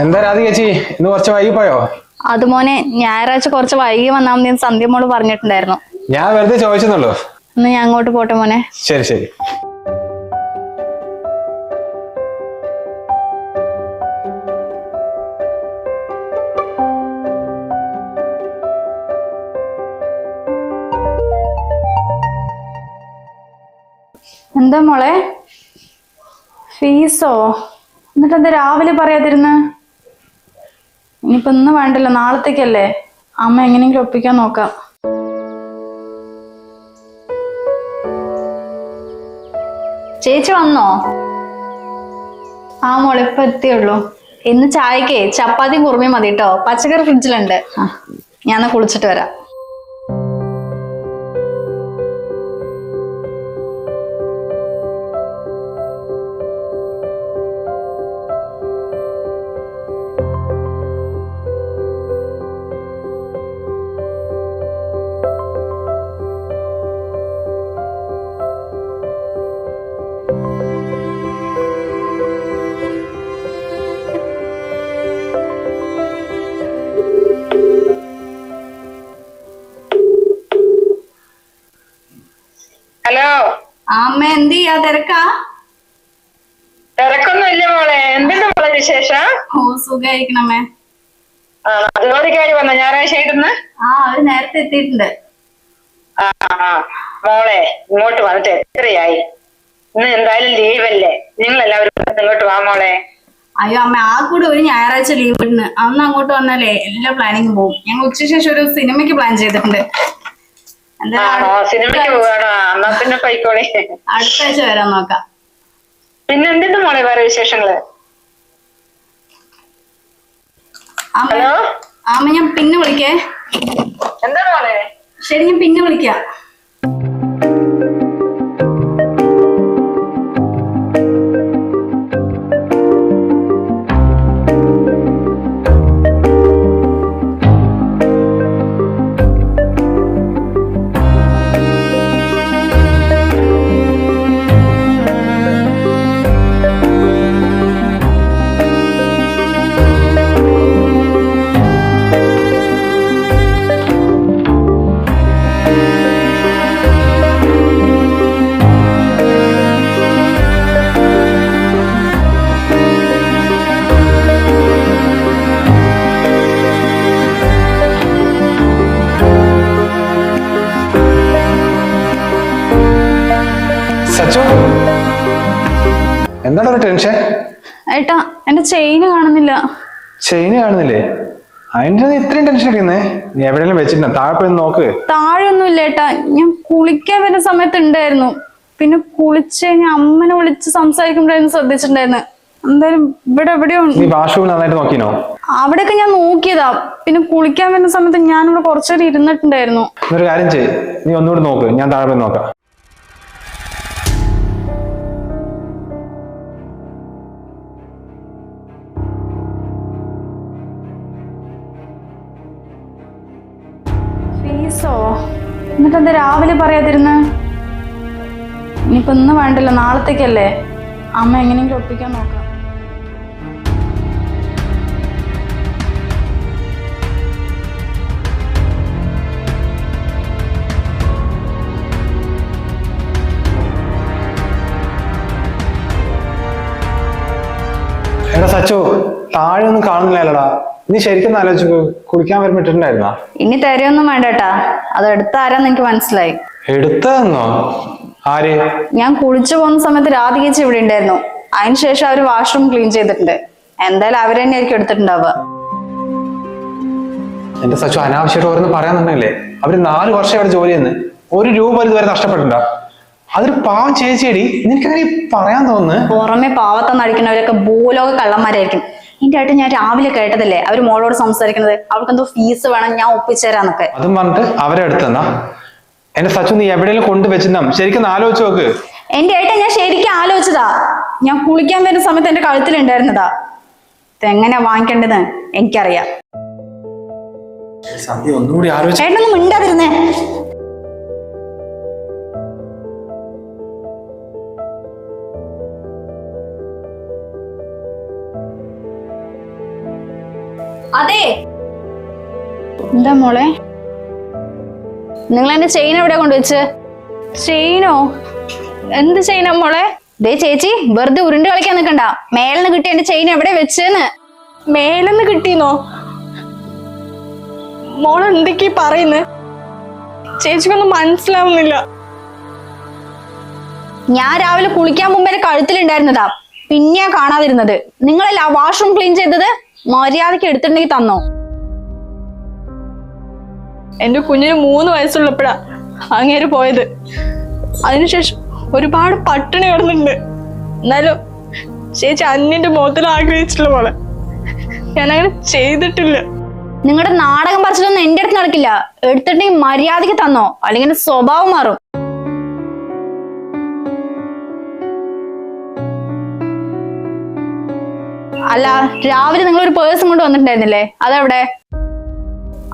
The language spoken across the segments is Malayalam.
എന്താ രാധി ചേച്ചി? ഇന്ന് കുറച്ച് വൈകി പോയോ അത് മോനെ ഞായറാഴ്ച കുറച്ച് വൈകി വന്നാൽ മതി സന്ധ്യ മോൾ പറഞ്ഞിട്ടുണ്ടായിരുന്നു. ഞാൻ വെറുതെ ചോദിച്ചെന്നുള്ളൂ. ഇന്ന് ഞാൻ അങ്ങോട്ട് പോട്ടെ മോനെ. ശരി ശരി. എന്താ മോളെ? ഫീസോ? എന്നിട്ട് എന്താ രാവിലെ പറയാതിരുന്ന? ഇനിയിപ്പൊ ഇന്ന് വേണ്ടല്ലോ നാളത്തേക്കല്ലേ? അമ്മ എങ്ങനെയെങ്കിലും ഒപ്പിക്കാൻ നോക്കാം. ചേച്ചി വന്നോ? ആ മോളെ ഇപ്പൊ എത്തിയുള്ളൂ. ഇന്ന് ചായക്കേ ചപ്പാത്തി കുറുമേ മതി കേട്ടോ പച്ചക്കറി ഫ്രിഡ്ജിലുണ്ട്. ഞാൻ കുളിച്ചിട്ട് വരാം. അമ്മ എന്ത് ചെയ്യാ? തിരക്കാ? തിരക്കൊന്നുമില്ല മോളെ. എന്തിന്റെ മോളെ വിശേഷം? ഓ സുഖായിരിക്കണമേ. ആ കയറി വന്ന? ഞായറാഴ്ച ആയിട്ടിന്ന്? ആ അവർ നേരത്തെ എത്തിയിട്ടുണ്ട്. ആ മോളെ ഇങ്ങോട്ട് വന്നിട്ട് എത്രയായി? ഇന്ന് എന്തായാലും ലീവല്ലേ? നിങ്ങൾ എല്ലാവരും ഇങ്ങോട്ട് വാ മോളെ. അയ്യോ അമ്മ ആ കൂടെ ഒരു ഞായറാഴ്ച ലീവ് ഇടുന്നു അന്ന് അങ്ങോട്ട് വന്നാലേ എല്ലാ പ്ലാനിങ്ങും പോകും ഞങ്ങൾ ഉച്ച ശേഷം ഒരു സിനിമയ്ക്ക് പ്ലാൻ ചെയ്തിട്ടുണ്ട്. സിനിമയ്ക്ക് ആഴ്ച- പോവാണോ? എന്നാ പിന്നെ പോയിക്കോളെ. അടുത്ത ആഴ്ച വരാൻ നോക്കാം. പിന്നെ എന്തിന്റെ മോളെ വേറെ വിശേഷങ്ങൾ? ഹലോ? ആമ ഞാൻ പിന്നെ വിളിക്കേ. എന്താ മോളെ? ശരി ഞാൻ പിന്നെ വിളിക്കാം. എന്താണ് ഒരു ടെൻഷൻ ഏട്ടാ എന്റെ ചെയിന് കാണുന്നില്ല. ചെയിന് കാണുന്നില്ലേ? അതിന്റെ ഇത്രയും ടെൻഷൻ അടിക്കുന്നേ നീ എവിടെയെങ്കിലും വെച്ചിട്ടുണ്ടോ? താഴെ പോയി ഒന്ന് നോക്ക്. താഴെയൊന്നും ഇല്ല ഏട്ടാ. ഞാൻ കുളിക്കാൻ വരുന്ന സമയത്ത് ഉണ്ടായിരുന്നു പിന്നെ കുളിച്ച് ഞാൻ അമ്മനെ വിളിച്ച് സംസാരിക്കുമ്പോഴായിരുന്നു ശ്രദ്ധിച്ചിട്ടുണ്ടായിരുന്നു. എന്തായാലും ഇവിടെ എവിടെയോ. നീ വാഷ്റൂം നന്നായിട്ട് നോക്കിനോ? അവിടെയൊക്കെ ഞാൻ നോക്കിയതാ. പിന്നെ കുളിക്കാൻ വരുന്ന സമയത്ത് ഞാനിവിടെ കുറച്ചേരം ഇരുന്നിട്ടുണ്ടായിരുന്നു. ഒരു കാര്യം ചെയ്യ്. നീ ഒന്നുകൂടി നോക്ക്. ഞാൻ താഴെ പോയി നോക്കാം. എന്നിട്ട് എന്താ രാവിലെ പറയാതിരുന്ന്? ഇനിയിപ്പൊ ഇന്ന് വേണ്ടല്ലോ നാളത്തേക്കല്ലേ? അമ്മ എങ്ങനെയെങ്കിലും ഒപ്പിക്കാൻ നോക്കാം. എടാ സച്ചു താഴെ ഒന്നും കാണുന്നില്ലല്ലോടാ. നീ ശരിക്കും ആലോചിച്ചു കുളിക്കാൻ വരുമ്പോ ഇട്ടിട്ടുണ്ടായിരുന്നാ ഇനി തരൊന്നും വേണ്ടട്ടാ. അത് എടുത്ത ആരാന്ന് എനിക്ക് മനസ്സിലായി. എടുത്തതെന്നോ? ആര്? ഞാൻ കുളിച്ചു പോകുന്ന സമയത്ത് രാധികേച്ചി ഇവിടെ ഉണ്ടായിരുന്നു. അതിനുശേഷം അവർ വാഷ്റൂം ക്ലീൻ ചെയ്തിട്ടുണ്ട്. എന്തായാലും അവർ തന്നെ ആയിരിക്കും എടുത്തിട്ടുണ്ടാവുക. എന്റെ സച്ചു അനാവശ്യമായിട്ട് ഓരോന്ന് പറയാന്നുണ്ടെങ്കിലേ അവർ നാല് വർഷം അവിടെ ജോലി ചെയ്യുന്നു. ഒരു രൂപ ഇതുവരെ നഷ്ടപ്പെട്ടിട്ടുണ്ടോ? അതൊരു പാവം ചേച്ചിയടി. നിനക്കങ്ങനെ പറയാൻ തോന്നുന്നു? പുറമെ പാവത്തം നടിക്കുന്നവരൊക്കെ ഭൂലോക കള്ളന്മാരായിരിക്കും. എന്റെ ആയിട്ട് ഞാൻ രാവിലെ കേട്ടതല്ലേ? അവർ മോളോട് സംസാരിക്കുന്നത്. അവൾക്ക് എന്തോ ഫീസ് വേണം ഞാൻ ഒപ്പിച്ചേരാന്നൊക്കെ അതും പറഞ്ഞിട്ട് അവരെ അടുത്തെന്നാ എന്നെ സച്ചു നീ എവിടെയെങ്കിലും കൊണ്ടുവച്ചിട്ടുണ്ടാവും ശരിക്കും ആലോചിച്ചു നോക്ക്. എന്റെ ഏട്ടൻ ഞാൻ ശരിക്കും ആലോചിച്ചതാ. ഞാൻ കുളിക്കാൻ വരുന്ന സമയത്ത് എന്റെ കഴുത്തിലുണ്ടായിരുന്നതാ. ഇതെങ്ങനെയാ വാങ്ങിക്കേണ്ടത്? എനിക്കറിയാം. സന്ധ്യ ഒന്നുകൂടി ആലോചിച്ച് ഏട്ടനൊന്നും മിണ്ടാതിരുന്നേ. എന്താ മോളെ? നിങ്ങൾ എന്റെ ചെയിൻ എവിടെ കൊണ്ടുവച്ച്? ചെയിനോ? എന്ത് ചെയിനാ മോളെ? ദേ ചേച്ചി വെറുതെ ഉരുണ്ട് കളിക്കാൻ നിൽക്കണ്ട മേലെന്ന് കിട്ടിയ എന്റെ ചെയിൻ എവിടെ വെച്ചെന്ന്? മേലെന്ന് കിട്ടിയെന്നോ മോൾ എന്തൊക്കെ പറയുന്നത് ചേച്ചിക്കൊന്നും മനസ്സിലാവുന്നില്ല. ഞാൻ രാവിലെ കുളിക്കാൻ മുമ്പ് എന്റെ കഴുത്തിലുണ്ടായിരുന്നതാ. പിന്നെയാ കാണാതിരുന്നത്. നിങ്ങളല്ല വാഷ്റൂം ക്ലീൻ ചെയ്തത്? മര്യാദയ്ക്ക് എടുത്തിട്ടുണ്ടെങ്കിൽ തന്നോ? എന്റെ കുഞ്ഞിന് മൂന്ന് വയസ്സുള്ളപ്പോഴാ അങ്ങേര് പോയത്. അതിനുശേഷം ഒരുപാട് പട്ടിണി കിടന്നിട്ടുണ്ട്. എന്നാലും ചേച്ചി അന്യന്റെ മുഖത്തിൽ ആഗ്രഹിച്ചിട്ടുള്ള പോലെ ഞാൻ അങ്ങനെ ചെയ്തിട്ടില്ല. നിങ്ങളുടെ നാടകം പറിച്ചിട്ടൊന്നും എന്റെ അടുത്ത് നടക്കില്ല. എടുത്തിട്ടുണ്ടെങ്കിൽ മര്യാദയ്ക്ക് തന്നോ? അല്ലെങ്കിൽ എന്റെ സ്വഭാവം മാറും. അല്ല രാവിലെ നിങ്ങൾ ഒരു പേഴ്സും കൊണ്ട് വന്നിട്ടുണ്ടായിരുന്നില്ലേ? അതെവിടെ?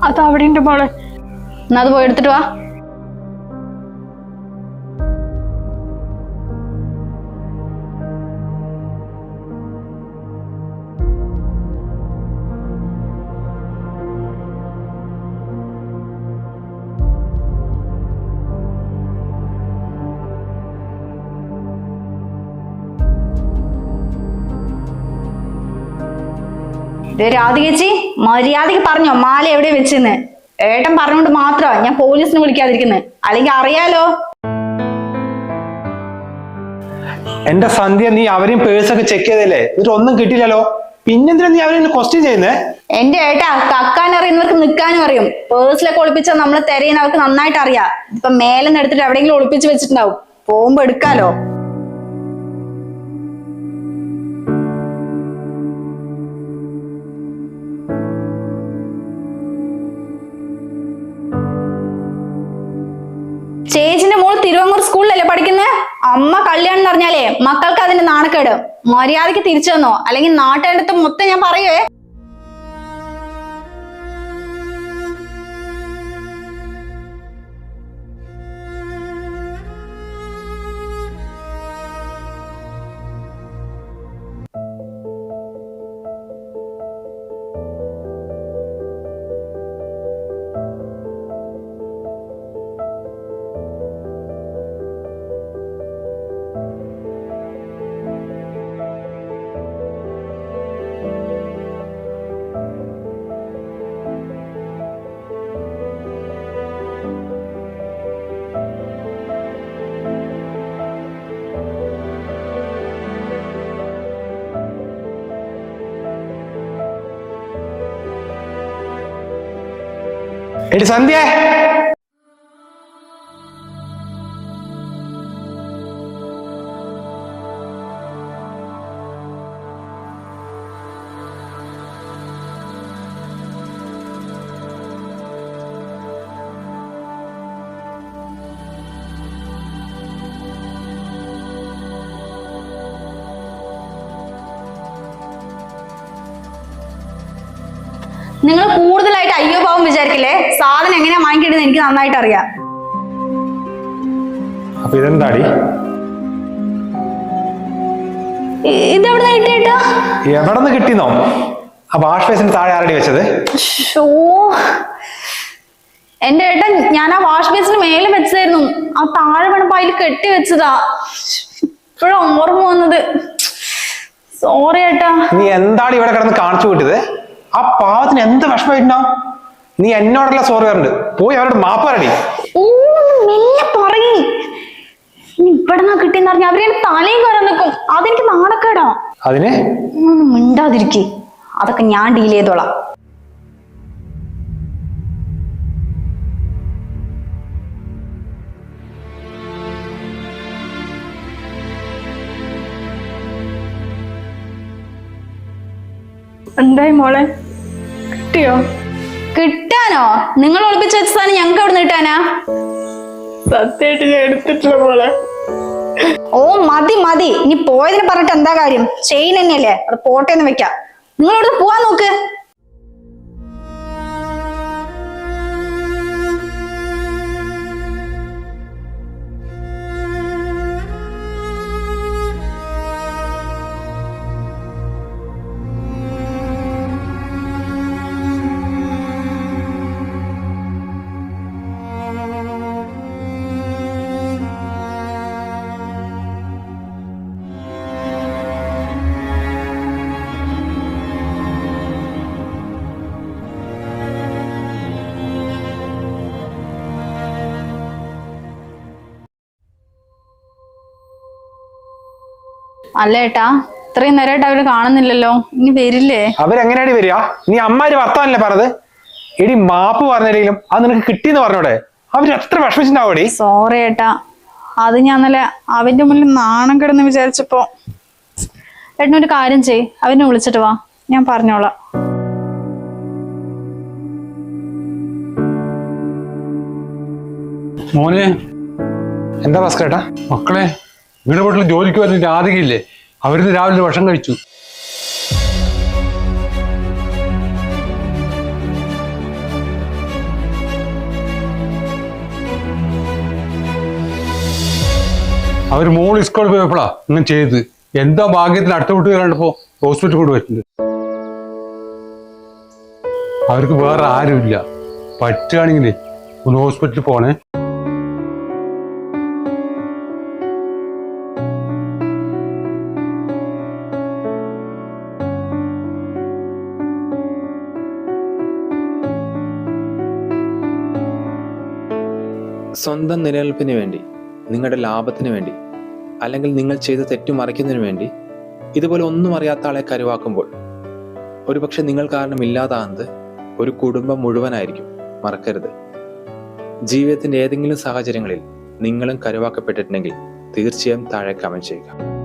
അത് അവിടെ ഉണ്ട് മോളെ. എന്നാ അത് പോയി എടുത്തിട്ട് വാ. രാധികേച്ചി മര്യാദയ്ക്ക് പറഞ്ഞോ മാല എവിടെ വെച്ചെന്ന്? ഏട്ടൻ പറഞ്ഞുകൊണ്ട് മാത്രമാ ഞാൻ പോലീസിനെ വിളിക്കാതിരിക്കുന്നത് അല്ലെങ്കിൽ അറിയാലോ. എന്റെ സന്ധ്യ നീ അവരെയും പേഴ്സൊക്കെ ചെക്ക് ചെയ്തല്ലേ എന്നിട്ട് ഒന്നും കിട്ടില്ലല്ലോ പിന്നെന്തിനാ നീ അവരെ ക്വസ്റ്റ്യൻ ചെയ്യുന്നേ? എന്റെ ഏട്ടാ കക്കാൻ അറിയുന്നവർക്ക് നിൽക്കാനും അറിയും. പേഴ്സിലൊക്കെ ഒളിപ്പിച്ചാൽ നമ്മൾ തിരയുന്നവർക്ക് നന്നായിട്ട് അറിയാം. ഇപ്പൊ മേലെ എടുത്തിട്ട് എവിടെയെങ്കിലും ഒളിപ്പിച്ച് വെച്ചിട്ടുണ്ടാവും. പോകുമ്പോ എടുക്കാലോ. പഠിക്കുന്നത് അമ്മ കല്യാണം എന്ന് പറഞ്ഞാലേ മക്കൾക്ക് അതിന്റെ നാണക്കേട്. മര്യാദയ്ക്ക് തിരിച്ചു തന്നോ? അല്ലെങ്കിൽ നാട്ടുകാരുടെ മൊത്തം ഞാൻ പറയുവേ എടി സന്ധ്യ. നിങ്ങൾ കൂടുതലായിട്ട് അയ്യോ പാവം വിചാരിക്കില്ലേ? സാധനം എങ്ങനെയാ വാങ്ങിക്കേണ്ടത് എനിക്ക് നന്നായിട്ട് അറിയാം. അപ്പൊ ഇതെന്താടി? ഇതെവിടെ കിട്ടിയേട്ടാ എവിടെ കിട്ടിന്നോ? ആ വാഷ് ബേസിന് താഴെ ആരടി വെച്ചത്? ഷോ എന്റെ ഏട്ടൻ ഞാൻ ആ വാഷ് ബേസിന് മേലെ വെച്ചതായിരുന്നു. ആ താഴെ വീണപ്പോ അതിൽ കെട്ടി വെച്ചതാ. ഇപ്പോഴും ഓർമ്മ വന്നത്. സോറി ഏട്ടാ. നീ എന്താണ് ഇവിടെ കിടന്ന് കാണിച്ചു വിട്ടത്? ആ പാവത്തിന് എന്ത് വിഷമായിട്ടാ നീ എന്നോടല്ല സോറി പറഞ്ഞിട്ട്. പോയി അവരോട് മാപ്പ് പറയണേ ഓ മെല്ലെ പറയ്. ഇനി ഇവിടെ നിന്നാ കിട്ടിയെന്ന് പറഞ്ഞാൽ അവരെ തലയും കയറാൻ നിൽക്കും അതെനിക്ക് നാണക്കേടാ. അതിന്? മിണ്ടാതിരിക്കേ. അതൊക്കെ ഞാൻ ഡീൽ ചെയ്തോളാം. എന്തായി മോളെ? കിട്ടിയോ? കിട്ടാനോ? നിങ്ങൾ ഒളിപ്പിച്ച വെച്ച സാധനം ഞങ്ങൾക്ക് എവിടെ നിന്ന് കിട്ടാനാ? സത്യമായിട്ട് ഞാൻ എടുത്തിട്ടില്ല മോളെ. ഓ മതി മതി. ഇനി പോയതിന് പറഞ്ഞിട്ട് എന്താ കാര്യം? ചെയിൻ തന്നെയല്ലേ? അത് പോട്ടെ എന്ന് വെക്കാം. നിങ്ങൾ പോവാൻ നോക്ക്. അല്ല ഏട്ടാ? ഇത്രയും നേരമായിട്ട് അവർ കാണുന്നില്ലല്ലോ. ഇനി വരില്ലേ? അവരെങ്ങനെയാണ് വരിക? നീ അമ്മാര് വർത്താനല്ലേ പറഞ്ഞത്? എടി മാപ്പ് പറഞ്ഞില്ലെങ്കിലും അത് നിനക്ക് കിട്ടിയെന്ന് പറഞ്ഞോടെ? അവർ എത്ര വിഷമിച്ചിട്ടുണ്ടാവോടി സോറി ഏട്ടാ. അത് ഞാൻ ഇന്നലെ അവന്റെ മുന്നിൽ നാണം കിടന്ന് വിചാരിച്ചപ്പോ ഏട്ടനൊരു കാര്യം ചെയ് അവനെ വിളിച്ചിട്ട് വാ. ഞാൻ പറഞ്ഞോളാം. മോനെ. എന്താ ഭാസ്കരേട്ടാ? മക്കളെ നിങ്ങളുടെ വീട്ടിൽ ജോലിക്ക് വരുന്ന രാധികയില്ലേ അവരിന്ന് രാവിലെ ഭക്ഷണം കഴിച്ചു. അവർ മോൾ സ്കൂളിൽ പോയപ്പോഴാ ഇങ്ങനെ ചെയ്ത്. എന്താ ഭാഗ്യത്തിന് അടുത്ത വീട്ടിൽ കണ്ടപ്പോ ഹോസ്പിറ്റൽ കൊണ്ട് വെച്ചിട്ടുണ്ട് അവർക്ക് വേറെ ആരുമില്ല. പറ്റുകയാണെങ്കിൽ ഒന്ന് ഹോസ്പിറ്റലിൽ പോണേ. സ്വന്തം നിലനിൽപ്പിന് വേണ്ടി നിങ്ങളുടെ ലാഭത്തിന് വേണ്ടി അല്ലെങ്കിൽ നിങ്ങൾ ചെയ്ത തെറ്റു മറയ്ക്കുന്നതിന് വേണ്ടി ഇതുപോലെ ഒന്നും അറിയാത്ത ആളെ കരുവാക്കുമ്പോൾ ഒരുപക്ഷെ നിങ്ങൾ കാരണം ഇല്ലാതാകുന്നത് ഒരു കുടുംബം മുഴുവനായിരിക്കും. മറക്കരുത്. ജീവിതത്തിന്റെ ഏതെങ്കിലും സാഹചര്യങ്ങളിൽ നിങ്ങളും കരുവാക്കപ്പെട്ടിട്ടുണ്ടെങ്കിൽ തീർച്ചയായും താഴെ കമന്റ് ചെയ്യുക.